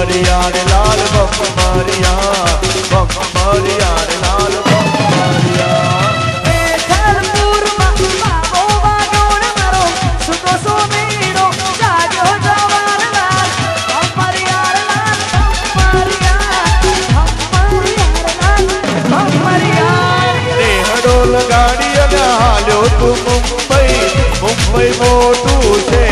Maria રે લાલ બંક મારિયા. બંક મારિયા રે લાલ બંક મારિયા. મોટું છે.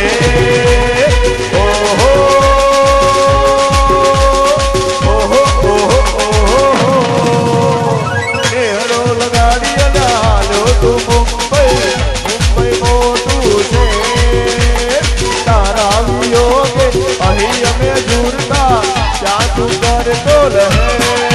de toda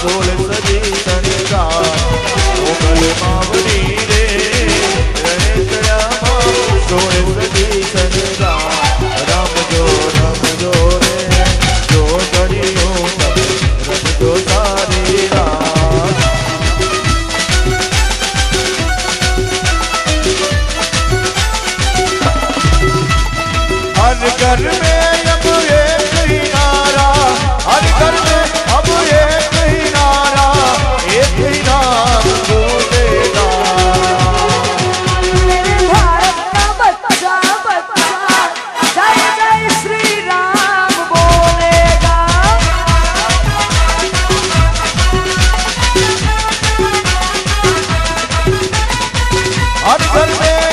બોલ સજી તણકા મોગલ માવડી રે રણકડામાં સોળ સજી તણકા રામ જો રામ જો રે જો ઘડીઓ રમજો તારી રાત હર ઘર મેં हर घर में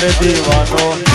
अरे